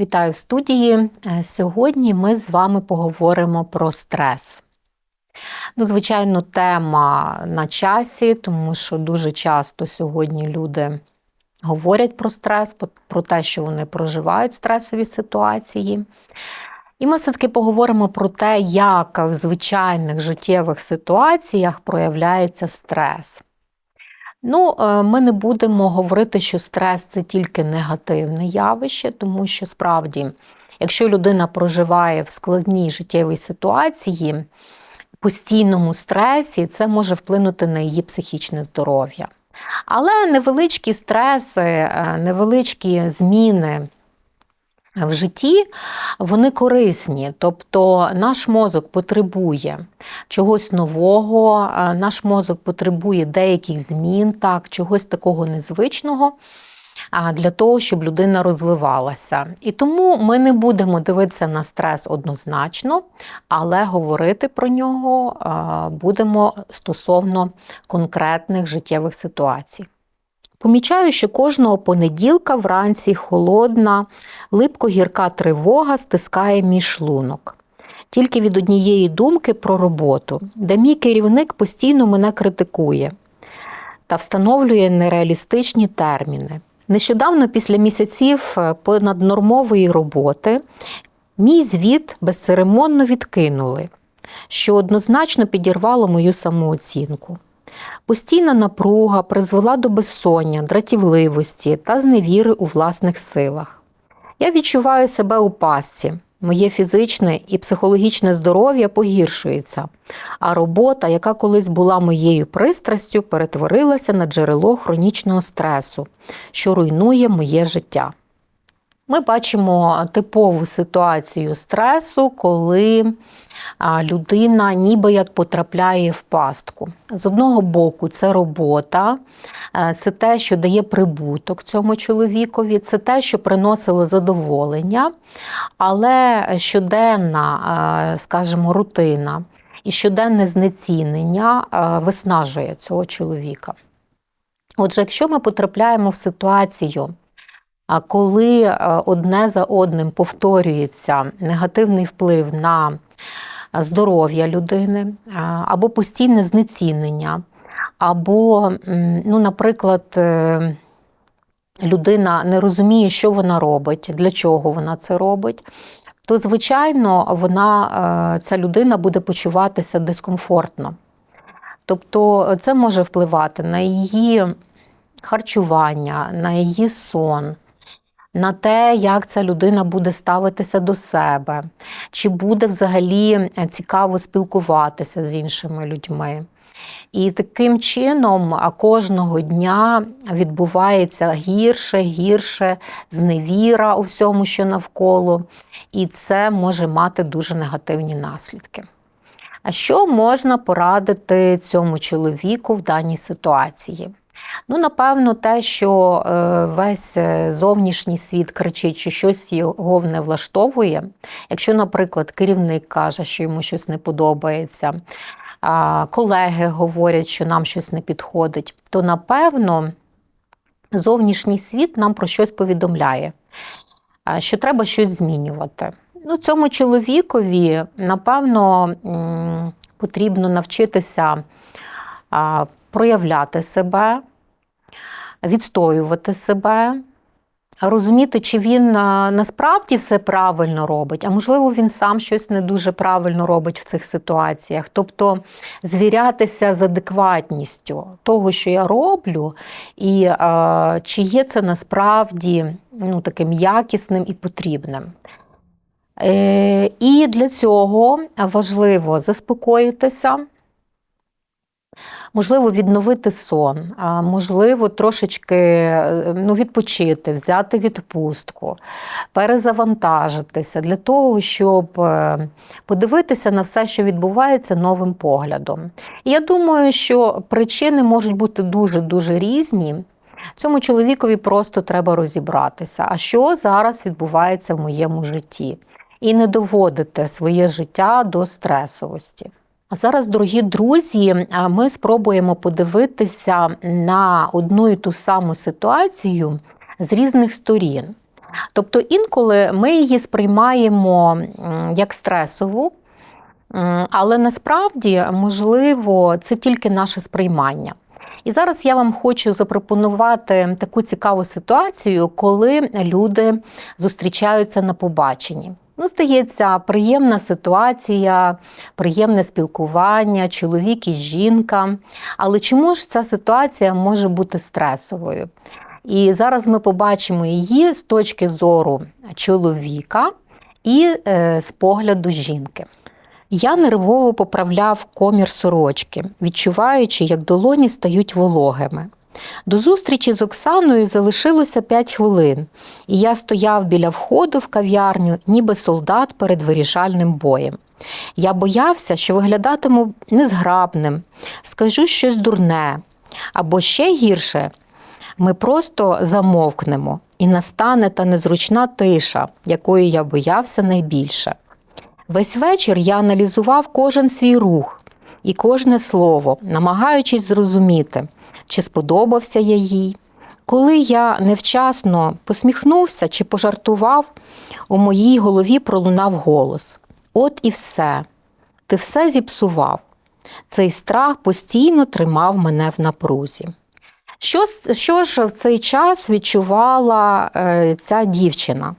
Вітаю в студії. Е, Сьогодні ми з вами поговоримо про стрес. Ну, звичайно, тема на часі, тому що дуже часто сьогодні люди говорять про стрес, про те, що вони проживають стресові ситуації. І ми все-таки поговоримо про те, як в звичайних життєвих ситуаціях проявляється стрес. Ну, е, ми не будемо говорити, що стрес це тільки негативне явище, тому що справді, якщо людина проживає в складній життєвій ситуації, постійному стресі, це може вплинути на її психічне здоров'я. Але невеличкі стреси, е, невеличкі зміни в житті, вони корисні. Тобто наш мозок потребує чогось нового, е, наш мозок потребує деяких змін, так, чогось такого незвичного. Для того, щоб людина розвивалася. І тому ми не будемо дивитися на стрес однозначно, але говорити про нього будемо стосовно конкретних життєвих ситуацій. Помічаю, що кожного понеділка вранці холодна, липко-гірка тривога стискає мій шлунок. Тільки від однієї думки про роботу, де мій керівник постійно мене критикує та встановлює нереалістичні терміни. Нещодавно, після місяців е, понаднормової роботи, мій звіт безцеремонно відкинули, що однозначно підірвало мою самооцінку. Постійна напруга призвела до безсоння, дратівливості та зневіри у власних силах. Я відчуваю себе у пастці. Моє фізичне і психологічне здоров'я погіршується, а робота, яка колись була моєю пристрастю, перетворилася на джерело хронічного стресу, що руйнує моє життя. Ми бачимо типову ситуацію стресу, коли людина ніби як потрапляє в пастку. З одного боку, це робота, е, це те, що дає прибуток цьому чоловікові, це те, що приносило задоволення, але щоденна, е, скажімо, рутина і щоденне знецінення е, виснажує цього чоловіка. Отже, якщо ми потрапляємо в ситуацію, коли одне за одним повторюється негативний вплив на здоров'я людини, або постійне знецінення, або, ну, наприклад, е, людина не розуміє, що вона робить, для чого вона це робить. То, звичайно, вона, е, ця людина буде почуватися дискомфортно. Тобто це може впливати на її харчування, на її сон, на те, як ця людина буде ставитися до себе, чи буде взагалі е, цікаво спілкуватися з іншими людьми. І таким чином кожного дня відбувається гірше, гірше зневіра у всьому, що навколо, і це може мати дуже негативні наслідки. А що можна порадити цьому чоловіку в даній ситуації? Ну, напевно, те, що е, весь е, зовнішній світ кричить, що щось його не влаштовує. Якщо, наприклад, керівник каже, що йому щось не подобається, колеги говорять, що нам щось не підходить, то напевно зовнішній світ нам про щось повідомляє, що треба щось змінювати. Ну, Цьому чоловікові, напевно, потрібно навчитися проявляти себе, відстоювати себе, розуміти, чи він насправді все правильно робить, а можливо, він сам щось не дуже правильно робить в цих ситуаціях. Тобто звірятися з адекватністю того, що я роблю, і а, чи є це насправді ну, таким якісним і потрібним. Е, І для цього важливо заспокоїтися. Можливо, відновити сон, можливо, трошечки е, ну, відпочити, взяти відпустку, перезавантажитися для того, щоб е, подивитися на все, що відбувається новим поглядом. І я думаю, що причини можуть бути дуже-дуже різні. Цьому чоловікові просто треба розібратися, а що зараз відбувається в моєму житті, і не доводити своє життя до стресовості. А зараз, дорогі друзі, ми спробуємо подивитися на одну і ту саму ситуацію з різних сторін. Тобто інколи ми її сприймаємо як стресову, але насправді, можливо, це тільки наше сприймання. І зараз я вам хочу запропонувати таку цікаву ситуацію, коли люди зустрічаються на побаченні. Ну, здається, приємна ситуація, приємне спілкування, чоловік і жінка. Але чому ж ця ситуація може бути стресовою? І зараз ми побачимо її з точки зору чоловіка і е, з погляду жінки. Я нервово поправляв комір сорочки, відчуваючи, як долоні стають вологими. До зустрічі з Оксаною залишилося п'ять хвилин, і я стояв біля входу в кав'ярню, ніби солдат перед вирішальним боєм. Я боявся, що виглядатиму незграбним, скажу щось дурне, або ще гірше, ми просто замовкнемо, і настане та незручна тиша, якої я боявся найбільше. Весь вечір я аналізував кожен свій рух і кожне слово, намагаючись зрозуміти, чи сподобався я їй. Коли я невчасно посміхнувся чи пожартував, у моїй голові пролунав голос: От і все, ти все зіпсував. Цей страх постійно тримав мене в напрузі. Що що ж в цей час відчувала е, ця дівчина?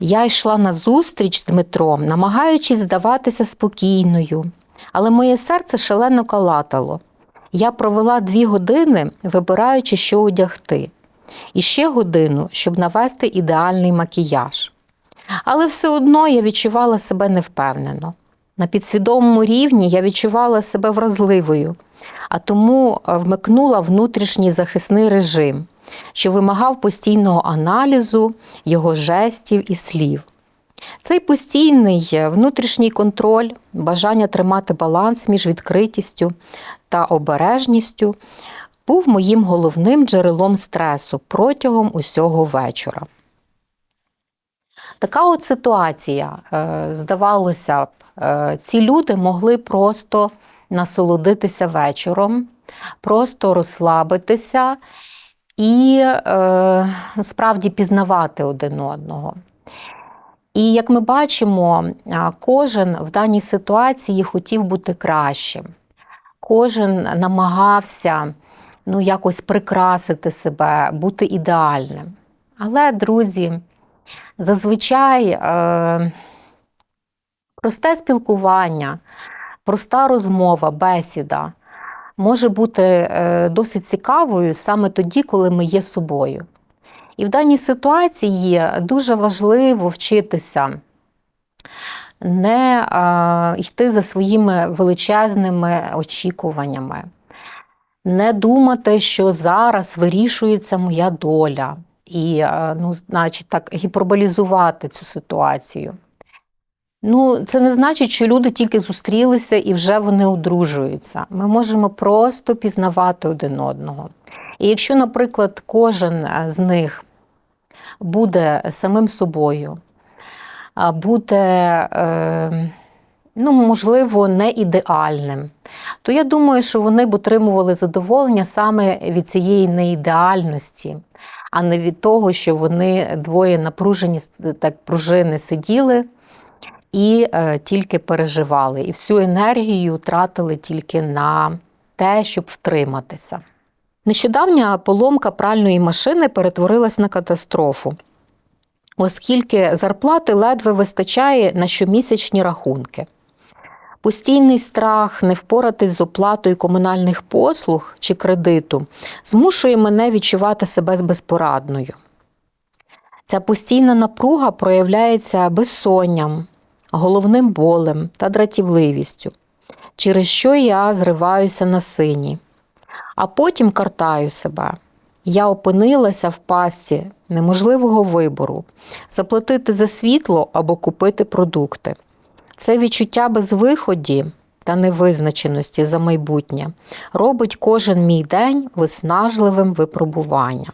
Я йшла на зустріч з Дмитром, намагаючись здаватися спокійною, але моє серце шалено калатало. Я провела дві години, вибираючи, що одягти, і ще годину, щоб навести ідеальний макіяж. Але все одно я відчувала себе невпевнено. На підсвідомому рівні я відчувала себе вразливою, а тому вмикнула внутрішній захисний режим, що вимагав постійного аналізу його жестів і слів. Цей постійний внутрішній контроль, бажання тримати баланс між відкритістю та обережністю був моїм головним джерелом стресу протягом усього вечора. Така от ситуація, е, здавалося б, е, ці люди могли просто насолодитися вечором, просто розслабитися і е, справді пізнавати один одного. І як ми бачимо, кожен в даній ситуації хотів бути кращим, кожен намагався ну, якось прикрасити себе, бути ідеальним. Але, друзі, зазвичай е, просте спілкування, проста розмова, бесіда може бути е, досить цікавою саме тоді, коли ми є собою. І в даній ситуації дуже важливо вчитися не йти за своїми величезними очікуваннями, не думати, що зараз вирішується моя доля, і, ну, значить, так, гіперболізувати цю ситуацію. Ну, це не значить, що люди тільки зустрілися і вже вони одружуються. Ми можемо просто пізнавати один одного. І якщо, наприклад, кожен з них буде самим собою, буде, е, ну, можливо, не ідеальним, то я думаю, що вони б отримували задоволення саме від цієї неідеальності, а не від того, що вони двоє напружені так пружини сиділи і е, тільки переживали, і всю енергію тратили тільки на те, щоб втриматися. Нещодавня поломка пральної машини перетворилась на катастрофу, оскільки зарплати ледве вистачає на щомісячні рахунки. Постійний страх не впоратись з оплатою комунальних послуг чи кредиту змушує мене відчувати себе безпорадною. Ця постійна напруга проявляється безсонням, головним болем та дратівливістю, через що я зриваюся на сині, а потім картаю себе. Я опинилася в пастці неможливого вибору заплатити за світло або купити продукти. Це відчуття безвиході та невизначеності за майбутнє робить кожен мій день виснажливим випробуванням.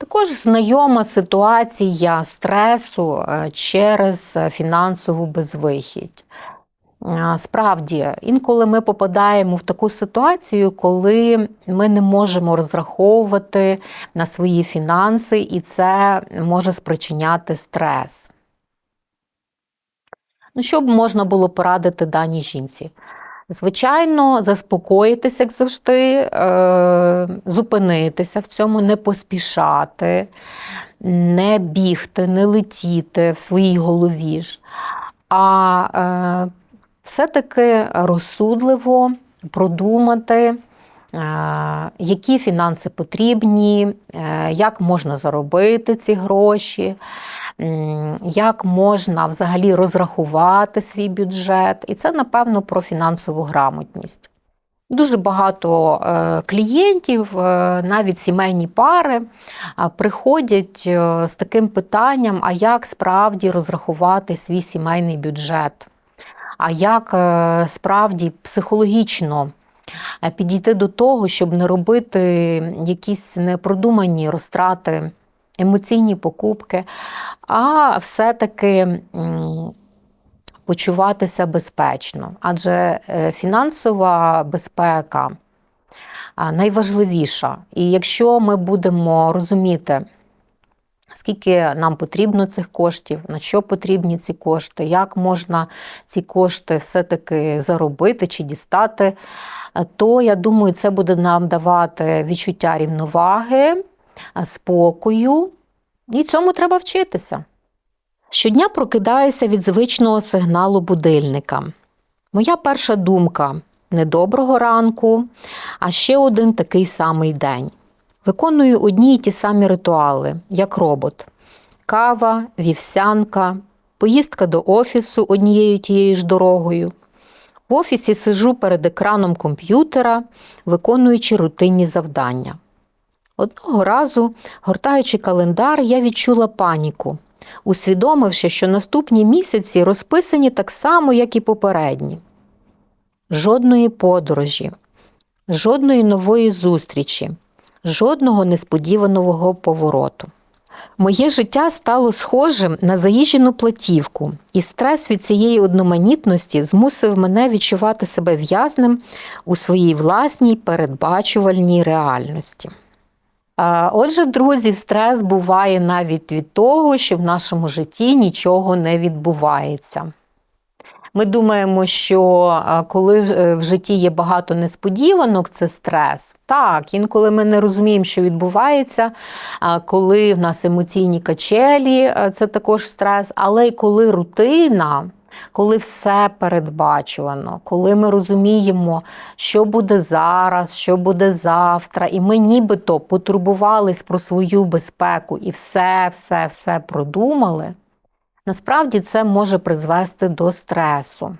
Також знайома ситуація стресу е, через фінансову безвихідь. Справді, інколи ми попадаємо в таку ситуацію, коли ми не можемо розраховувати на свої фінанси, і це може спричиняти стрес. Ну, що б можна було порадити даній жінці? Звичайно, заспокоїтися, як завжди, е, зупинитися в цьому, не поспішати, не бігти, не летіти в своїй голові ж, а е, все-таки розсудливо продумати. Е, які фінанси потрібні, е, як можна заробити ці гроші, як можна взагалі розрахувати свій бюджет. І це, напевно, про фінансову грамотність. Дуже багато е, клієнтів, навіть сімейні пари, приходять з таким питанням: а як справді розрахувати свій сімейний бюджет? А як справді психологічно підійти до того, щоб не робити якісь непродумані розтрати, емоційні покупки, а все-таки почуватися безпечно. Адже е, фінансова безпека найважливіша. І якщо ми будемо розуміти, Скільки нам потрібно цих коштів, на що потрібні ці кошти, як можна ці кошти все-таки заробити чи дістати, то я думаю, це буде нам давати відчуття рівноваги, спокою, і цьому треба вчитися. Щодня прокидаюся від звичного сигналу будильника. Моя перша думка недоброго ранку, а ще один такий самий день. Виконую одні й ті самі ритуали, як робот: кава, вівсянка, поїздка до офісу однією тією ж дорогою. В офісі сижу перед екраном комп'ютера, виконуючи рутинні завдання. Одного разу, гортаючи календар, я відчула паніку, усвідомивши, що наступні місяці розписані так само, як і попередні. Жодної подорожі, жодної нової зустрічі жодного несподіваного повороту. Моє життя стало схожим на заїжджену платівку, і стрес від цієї одноманітності змусив мене відчувати себе в'язним у своїй власній передбачувальній реальності. Отже, друзі, стрес буває навіть від того, що в нашому житті нічого не відбувається. Ми думаємо, що коли е, в житті є багато несподіванок, це стрес. Так, інколи ми не розуміємо, що відбувається, коли в нас емоційні качелі, це також стрес, але й коли рутина. Коли все передбачувано, коли ми розуміємо, що буде зараз, що буде завтра, і ми нібито потурбувались про свою безпеку і все, все, все продумали, насправді це може призвести до стресу.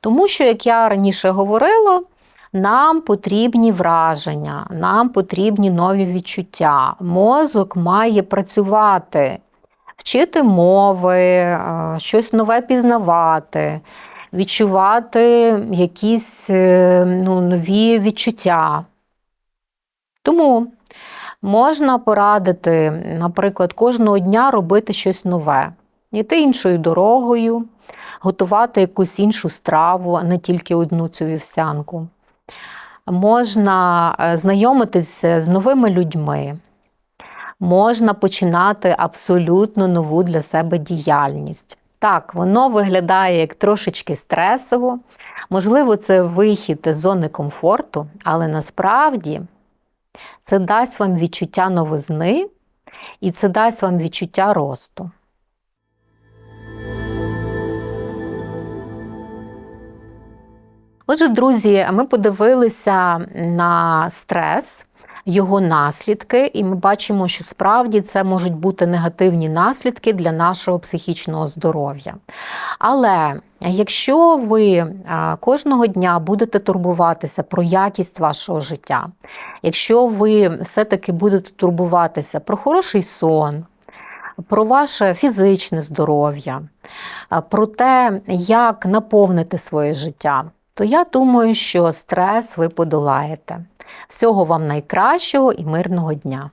Тому що, як я раніше говорила, нам потрібні враження, нам потрібні нові відчуття. Мозок має працювати, вчити мови, е, щось нове пізнавати, відчувати якісь е, ну, нові відчуття. Тому можна порадити, наприклад, кожного дня робити щось нове йти іншою дорогою, готувати якусь іншу страву, а не тільки одну цю вівсянку. Можна е, знайомитися з новими людьми, можна починати абсолютно нову для себе діяльність. Так, воно виглядає як трошечки стресово, можливо, це вихід з зони комфорту, але насправді це дасть вам відчуття новизни і це дасть вам відчуття росту. Отже, друзі, ми подивилися на стрес. Його наслідки, і ми бачимо, що справді це можуть бути негативні наслідки для нашого психічного здоров'я. Але якщо ви кожного дня будете турбуватися про якість вашого життя, якщо ви все-таки будете турбуватися про хороший сон, про ваше фізичне здоров'я, про те, як наповнити своє життя, то я думаю, що стрес ви подолаєте. Всього вам найкращого і мирного дня!